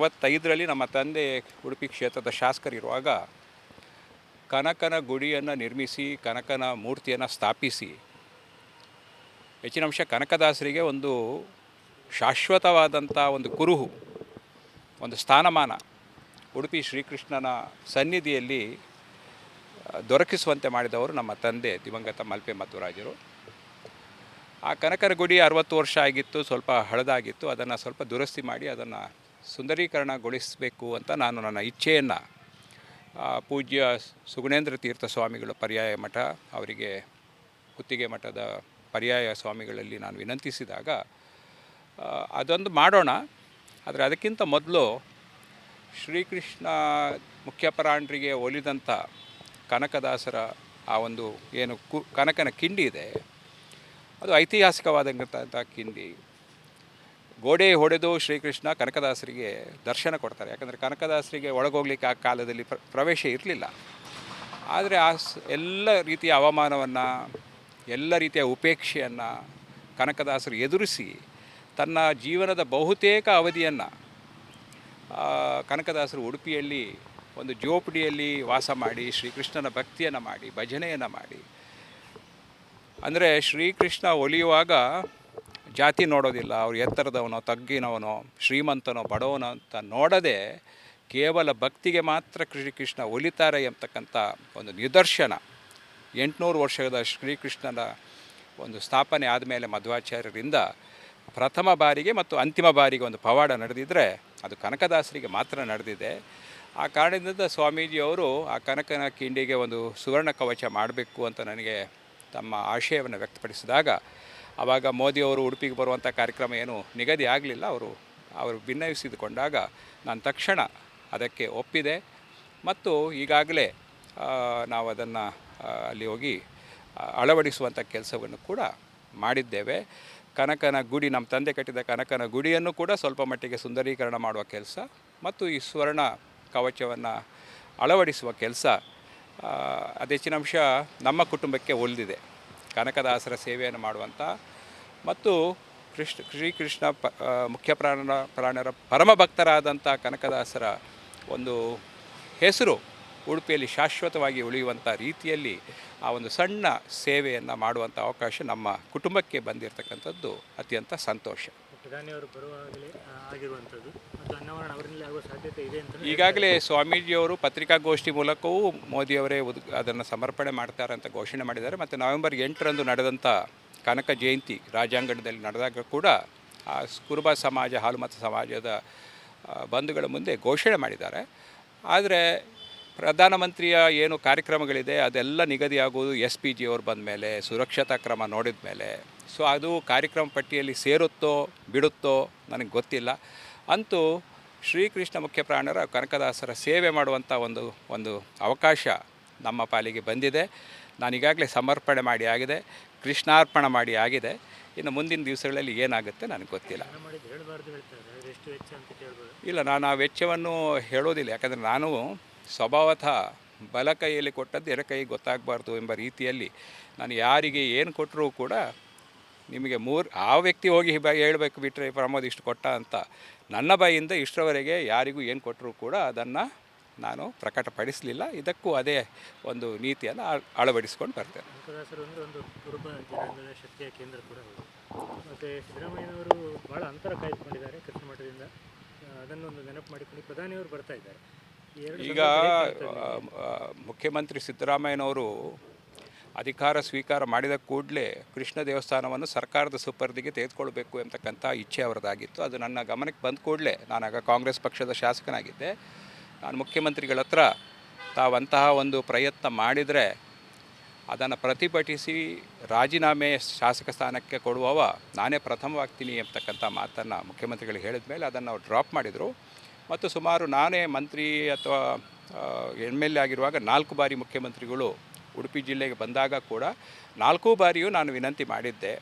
ಎಂಬತ್ತೈದರಲ್ಲಿ ನಮ್ಮ ತಂದೆ ಉಡುಪಿ ಕ್ಷೇತ್ರದ ಶಾಸಕರಿರುವಾಗ ಕನಕನ ಗುಡಿಯನ್ನು ನಿರ್ಮಿಸಿ, ಕನಕನ ಮೂರ್ತಿಯನ್ನು ಸ್ಥಾಪಿಸಿ, ಹೆಚ್ಚಿನ ಅಂಶ ಕನಕದಾಸರಿಗೆ ಒಂದು ಶಾಶ್ವತವಾದಂಥ ಒಂದು ಕುರುಹು, ಒಂದು ಸ್ಥಾನಮಾನ ಉಡುಪಿ ಶ್ರೀಕೃಷ್ಣನ ಸನ್ನಿಧಿಯಲ್ಲಿ ದೊರಕಿಸುವಂತೆ ಮಾಡಿದವರು ನಮ್ಮ ತಂದೆ ದಿವಂಗತ ಮಲ್ಪೆ ಮಧ್ವರಾಜರು ಆ ಕನಕರ ಗುಡಿ ಅರವತ್ತು ವರ್ಷ ಆಗಿತ್ತು, ಸ್ವಲ್ಪ ಹಳದಾಗಿತ್ತು, ಅದನ್ನು ಸ್ವಲ್ಪ ದುರಸ್ತಿ ಮಾಡಿ ಅದನ್ನು ಸುಂದರೀಕರಣಗೊಳಿಸಬೇಕು ಅಂತ ನಾನು ನನ್ನ ಇಚ್ಛೆಯನ್ನು ಪೂಜ್ಯ ಸುಗುಣೇಂದ್ರ ತೀರ್ಥ ಸ್ವಾಮಿಗಳು ಪರ್ಯಾಯ ಮಠ, ಅವರಿಗೆ ಕುತ್ತಿಗೆ ಮಠದ ಪರ್ಯಾಯ ಸ್ವಾಮಿಗಳಲ್ಲಿ ನಾನು ವಿನಂತಿಸಿದಾಗ ಅದೊಂದು ಮಾಡೋಣ. ಆದರೆ ಅದಕ್ಕಿಂತ ಮೊದಲು ಶ್ರೀಕೃಷ್ಣ ಮುಖ್ಯಪರಾಣರಿಗೆ ಒಲಿದಂಥ ಕನಕದಾಸರ ಆ ಒಂದು ಏನು ಕು, ಕನಕನ ಕಿಂಡಿ ಇದೆ. ಅದು ಐತಿಹಾಸಿಕವಾದಂಥ ಕಿಂಡಿ. ಗೋಡೆ ಹೊಡೆದು ಶ್ರೀಕೃಷ್ಣ ಕನಕದಾಸರಿಗೆ ದರ್ಶನ ಕೊಡ್ತಾರೆ. ಯಾಕಂದರೆ ಕನಕದಾಸರಿಗೆ ಒಳಗೋಗ್ಲಿಕ್ಕೆ ಆ ಕಾಲದಲ್ಲಿ ಪ್ರ, ಪ್ರವೇಶ ಇರಲಿಲ್ಲ. ಆದರೆ ಆ ಎಲ್ಲ ರೀತಿಯ ಅವಮಾನವನ್ನು, ಎಲ್ಲ ರೀತಿಯ ಉಪೇಕ್ಷೆಯನ್ನು ಕನಕದಾಸರು ಎದುರಿಸಿ ತನ್ನ ಜೀವನದ ಬಹುತೇಕ ಅವಧಿಯನ್ನು ಕನಕದಾಸರು ಉಡುಪಿಯಲ್ಲಿ ಒಂದು ಜೋಪಡಿಯಲ್ಲಿ ವಾಸ ಮಾಡಿ, ಶ್ರೀಕೃಷ್ಣನ ಭಕ್ತಿಯನ್ನು ಮಾಡಿ, ಭಜನೆಯನ್ನು ಮಾಡಿ. ಅಂದರೆ ಶ್ರೀಕೃಷ್ಣ ಒಲಿಯುವಾಗ ಜಾತಿ ನೋಡೋದಿಲ್ಲ, ಅವ್ರು ಎತ್ತರದವನೋ, ತಗ್ಗಿನವನೋ, ಶ್ರೀಮಂತನೋ, ಬಡವನೋ ಅಂತ ನೋಡದೆ ಕೇವಲ ಭಕ್ತಿಗೆ ಮಾತ್ರ ಶ್ರೀಕೃಷ್ಣ ಒಲಿತಾರೆ ಎಂಬತಕ್ಕಂಥ ಒಂದು ನಿದರ್ಶನ. ಎಂಟುನೂರು ವರ್ಷದ ಶ್ರೀಕೃಷ್ಣನ ಒಂದು ಸ್ಥಾಪನೆ ಆದಮೇಲೆ ಮಧ್ವಾಚಾರ್ಯರಿಂದ ಪ್ರಥಮ ಬಾರಿಗೆ ಮತ್ತು ಅಂತಿಮ ಬಾರಿಗೆ ಒಂದು ಪವಾಡ ನಡೆದಿದ್ದರೆ ಅದು ಕನಕದಾಸರಿಗೆ ಮಾತ್ರ ನಡೆದಿದೆ. ಆ ಕಾರಣದಿಂದ ಸ್ವಾಮೀಜಿಯವರು ಆ ಕನಕನ ಕಿಂಡಿಗೆ ಒಂದು ಸುವರ್ಣ ಕವಚ ಮಾಡಬೇಕು ಅಂತ ನನಗೆ ತಮ್ಮ ಆಶಯವನ್ನು ವ್ಯಕ್ತಪಡಿಸಿದಾಗ ಆವಾಗ ಮೋದಿಯವರು ಉಡುಪಿಗೆ ಬರುವಂಥ ಕಾರ್ಯಕ್ರಮ ಏನು ನಿಗದಿ ಆಗಲಿಲ್ಲ. ಅವರು ಅವರು ಭಿನ್ನಯಿಸಿದುಕೊಂಡಾಗ ನಾನು ತಕ್ಷಣ ಅದಕ್ಕೆ ಒಪ್ಪಿದೆ. ಮತ್ತು ಈಗಾಗಲೇ ನಾವು ಅದನ್ನು ಅಲ್ಲಿ ಹೋಗಿ ಅಳವಡಿಸುವಂಥ ಕೆಲಸವನ್ನು ಕೂಡ ಮಾಡಿದ್ದೇವೆ. ಕನಕನ ಗುಡಿ, ನಮ್ಮ ತಂದೆ ಕಟ್ಟಿದ ಕನಕನ ಗುಡಿಯನ್ನು ಕೂಡ ಸ್ವಲ್ಪ ಮಟ್ಟಿಗೆ ಸುಂದರೀಕರಣ ಮಾಡುವ ಕೆಲಸ ಮತ್ತು ಈ ಸ್ವರ್ಣ ಕವಚವನ್ನು ಅಳವಡಿಸುವ ಕೆಲಸ ಅದೆಚ್ಚಿನ ಅಂಶ ನಮ್ಮ ಕುಟುಂಬಕ್ಕೆ ಒಲಿದಿದೆ. ಕನಕದಾಸರ ಸೇವೆಯನ್ನು ಮಾಡುವಂಥ ಮತ್ತು ಕೃಷ್ಣ, ಶ್ರೀಕೃಷ್ಣ ಪ ಮುಖ್ಯ ಪ್ರಾಣ, ಪ್ರಾಣರ ಪರಮ ಭಕ್ತರಾದಂಥ ಕನಕದಾಸರ ಒಂದು ಹೆಸರು ಉಡುಪಿಯಲ್ಲಿ ಶಾಶ್ವತವಾಗಿ ಉಳಿಯುವಂಥ ರೀತಿಯಲ್ಲಿ ಆ ಒಂದು ಸಣ್ಣ ಸೇವೆಯನ್ನು ಮಾಡುವಂಥ ಅವಕಾಶ ನಮ್ಮ ಕುಟುಂಬಕ್ಕೆ ಬಂದಿರತಕ್ಕಂಥದ್ದು ಅತ್ಯಂತ ಸಂತೋಷ. ಪ್ರಧಾನಿಯವರು ಬರುವಾಗಲೇ ಆಗಿರುವಂಥದ್ದು. ಮತ್ತು ಅನಾವರಣ ಅವರಿಂದಲೇ ಆಗುವ ಸಾಧ್ಯತೆ ಇದೆ ಅಂತ ಈಗಾಗಲೇ ಸ್ವಾಮೀಜಿಯವರು ಪತ್ರಿಕಾಗೋಷ್ಠಿ ಮೂಲಕವೂ ಮೋದಿಯವರೇ ಉದ್, ಅದನ್ನು ಸಮರ್ಪಣೆ ಮಾಡ್ತಾರೆ ಅಂತ ಘೋಷಣೆ ಮಾಡಿದ್ದಾರೆ. ಮತ್ತು ನವೆಂಬರ್ ಎಂಟರಂದು ನಡೆದಂಥ ಕನಕ ಜಯಂತಿ ರಾಜಾಂಗಣದಲ್ಲಿ ನಡೆದಾಗ ಕೂಡ, ಆ, ಕುರುಬ ಸಮಾಜ, ಹಾಲುಮತ ಸಮಾಜದ ಬಂಧುಗಳ ಮುಂದೆ ಘೋಷಣೆ ಮಾಡಿದ್ದಾರೆ. ಆದರೆ ಪ್ರಧಾನಮಂತ್ರಿಯ ಏನು ಕಾರ್ಯಕ್ರಮಗಳಿದೆ, ಅದೆಲ್ಲ ನಿಗದಿಯಾಗುವುದು ಎಸ್ ಪಿ ಜಿಯವರು ಬಂದ ಮೇಲೆ, ಸುರಕ್ಷತಾ ಕ್ರಮ ನೋಡಿದ ಮೇಲೆ ಸೊ ಅದು ಕಾರ್ಯಕ್ರಮ ಪಟ್ಟಿಯಲ್ಲಿ ಸೇರುತ್ತೋ ಬಿಡುತ್ತೋ ನನಗೆ ಗೊತ್ತಿಲ್ಲ. ಅಂತೂ ಶ್ರೀಕೃಷ್ಣ ಮುಖ್ಯ ಪ್ರಾಣರ ಕನಕದಾಸರ ಸೇವೆ ಮಾಡುವಂಥ ಒಂದು ಒಂದು ಅವಕಾಶ ನಮ್ಮ ಪಾಲಿಗೆ ಬಂದಿದೆ. ನಾನು ಈಗಾಗಲೇ ಸಮರ್ಪಣೆ ಮಾಡಿ ಆಗಿದೆ ಕೃಷ್ಣಾರ್ಪಣ ಮಾಡಿ ಆಗಿದೆ. ಇನ್ನು ಮುಂದಿನ ದಿವಸಗಳಲ್ಲಿ ಏನಾಗುತ್ತೆ ನನಗೆ ಗೊತ್ತಿಲ್ಲ. ಇಲ್ಲ ನಾನು ಆ ವೆಚ್ಚವನ್ನು ಹೇಳೋದಿಲ್ಲ ಯಾಕಂದರೆ ನಾನು ಸ್ವಭಾವತಃ ಬಲ ಕೈಯಲ್ಲಿ ಕೊಟ್ಟದ್ದು ಎಡ ಕೈಗೆ ಗೊತ್ತಾಗಬಾರ್ದು ಎಂಬ ರೀತಿಯಲ್ಲಿ ನಾನು ಯಾರಿಗೆ ಏನು ಕೊಟ್ಟರೂ ಕೂಡ ನಿಮಗೆ ಮೂರು ಆ ವ್ಯಕ್ತಿ ಹೋಗಿ ಬ ಹೇಳಬೇಕು ಬಿಟ್ಟರೆ ಪ್ರಮೋದ್ ಇಷ್ಟು ಕೊಟ್ಟ ಅಂತ. ನನ್ನ ಬಾಯಿಂದ ಇಷ್ಟರವರೆಗೆ ಯಾರಿಗೂ ಏನು ಕೊಟ್ಟರೂ ಕೂಡ ಅದನ್ನು ನಾನು ಪ್ರಕಟಪಡಿಸಲಿಲ್ಲ. ಇದಕ್ಕೂ ಅದೇ ಒಂದು ನೀತಿಯನ್ನು ಅಳ- ಅಳವಡಿಸ್ಕೊಂಡು ಬರ್ತೇನೆ. ಶಕ್ತಿಯ ಕೇಂದ್ರ ಕೂಡ ಮತ್ತು ಸಿದ್ದರಾಮಯ್ಯನವರು ಭಾಳ ಅಂತರ ಕಾಯ್ದುಕೊಂಡಿದ್ದಾರೆ ಕೃಷ್ಣ ಮಠದಿಂದ. ಅದನ್ನೊಂದು ನೆನಪು ಮಾಡಿಕೊಂಡು ಪ್ರಧಾನಿಯವರು ಬರ್ತಾ ಇದ್ದಾರೆ. ಈಗ ಮುಖ್ಯಮಂತ್ರಿ ಸಿದ್ದರಾಮಯ್ಯನವರು ಅಧಿಕಾರ ಸ್ವೀಕಾರ ಮಾಡಿದ ಕೂಡಲೇ ಕೃಷ್ಣ ದೇವಸ್ಥಾನವನ್ನು ಸರ್ಕಾರದ ಸುಪರ್ದಿಗೆ ತೆಗೆದುಕೊಳ್ಬೇಕು ಎಂತಕ್ಕಂಥ ಇಚ್ಛೆ ಅವರದಾಗಿತ್ತು. ಅದು ನನ್ನ ಗಮನಕ್ಕೆ ಬಂದ ಕೂಡಲೇ ನಾನಾಗ ಕಾಂಗ್ರೆಸ್ ಪಕ್ಷದ ಶಾಸಕನಾಗಿದ್ದೆ. ನಾನು ಮುಖ್ಯಮಂತ್ರಿಗಳ ಹತ್ರ ತಾವಂತಹ ಒಂದು ಪ್ರಯತ್ನ ಮಾಡಿದರೆ ಅದನ್ನು ಪ್ರತಿಭಟಿಸಿ ರಾಜೀನಾಮೆ ಶಾಸಕ ಸ್ಥಾನಕ್ಕೆ ಕೊಡುವವ ನಾನೇ ಪ್ರಥಮವಾಗ್ತೀನಿ ಎಂಬತಕ್ಕಂಥ ಮಾತನ್ನು ಮುಖ್ಯಮಂತ್ರಿಗಳಿಗೆ ಹೇಳಿದ ಮೇಲೆ ಅದನ್ನು ಅವ್ರು ಡ್ರಾಪ್ ಮಾಡಿದರು. ಮತ್ತು ಸುಮಾರು ನಾನೇ ಮಂತ್ರಿ ಅಥವಾ ಎಂ ಎಲ್ ಎ ಆಗಿರುವಾಗ ನಾಲ್ಕು ಬಾರಿ ಮುಖ್ಯಮಂತ್ರಿಗಳು ಉಡುಪಿ ಜಿಲ್ಲೆಗೆ ಬಂದಾಗ ಕೂಡ ನಾಲ್ಕು ಬಾರಿಯೂ ನಾನು ವಿನಂತಿ ಮಾಡಿದ್ದೆ,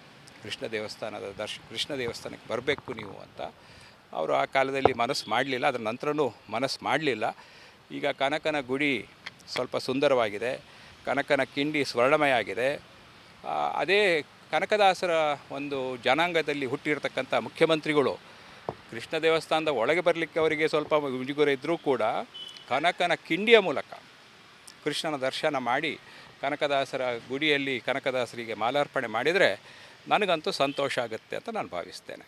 ಕೃಷ್ಣ ದೇವಸ್ಥಾನದ ದರ್ಶ, ಕೃಷ್ಣ ದೇವಸ್ಥಾನಕ್ಕೆ ಬರಬೇಕು ನೀವು ಅಂತ. ಅವರು ಆ ಕಾಲದಲ್ಲಿ ಮನಸ್ಸು ಮಾಡಲಿಲ್ಲ ಅದರ ನಂತರನೂ ಮನಸ್ಸು ಮಾಡಲಿಲ್ಲ. ಈಗ ಕನಕನ ಗುಡಿ ಸ್ವಲ್ಪ ಸುಂದರವಾಗಿದೆ, ಕನಕನ ಕಿಂಡಿ ಸ್ವರ್ಣಮಯ ಆಗಿದೆ. ಅದೇ ಕನಕದಾಸರ ಒಂದು ಜನಾಂಗದಲ್ಲಿ ಹುಟ್ಟಿರತಕ್ಕಂಥ ಮುಖ್ಯಮಂತ್ರಿಗಳು, ಕೃಷ್ಣ ದೇವಸ್ಥಾನದ ಒಳಗೆ ಬರಲಿಕ್ಕೆ ಅವರಿಗೆ ಸ್ವಲ್ಪ ಮುಜುಗುರ ಇದ್ದರೂ ಕೂಡ ಕನಕನ ಕಿಂಡಿಯ ಮೂಲಕ ಕೃಷ್ಣನ ದರ್ಶನ ಮಾಡಿ ಕನಕದಾಸರ ಗುಡಿಯಲ್ಲಿ ಕನಕದಾಸರಿಗೆ ಮಾಲಾರ್ಪಣೆ ಮಾಡಿದರೆ ನನಗಂತೂ ಸಂತೋಷ ಆಗುತ್ತೆ ಅಂತ ನಾನು ಭಾವಿಸ್ತೇನೆ.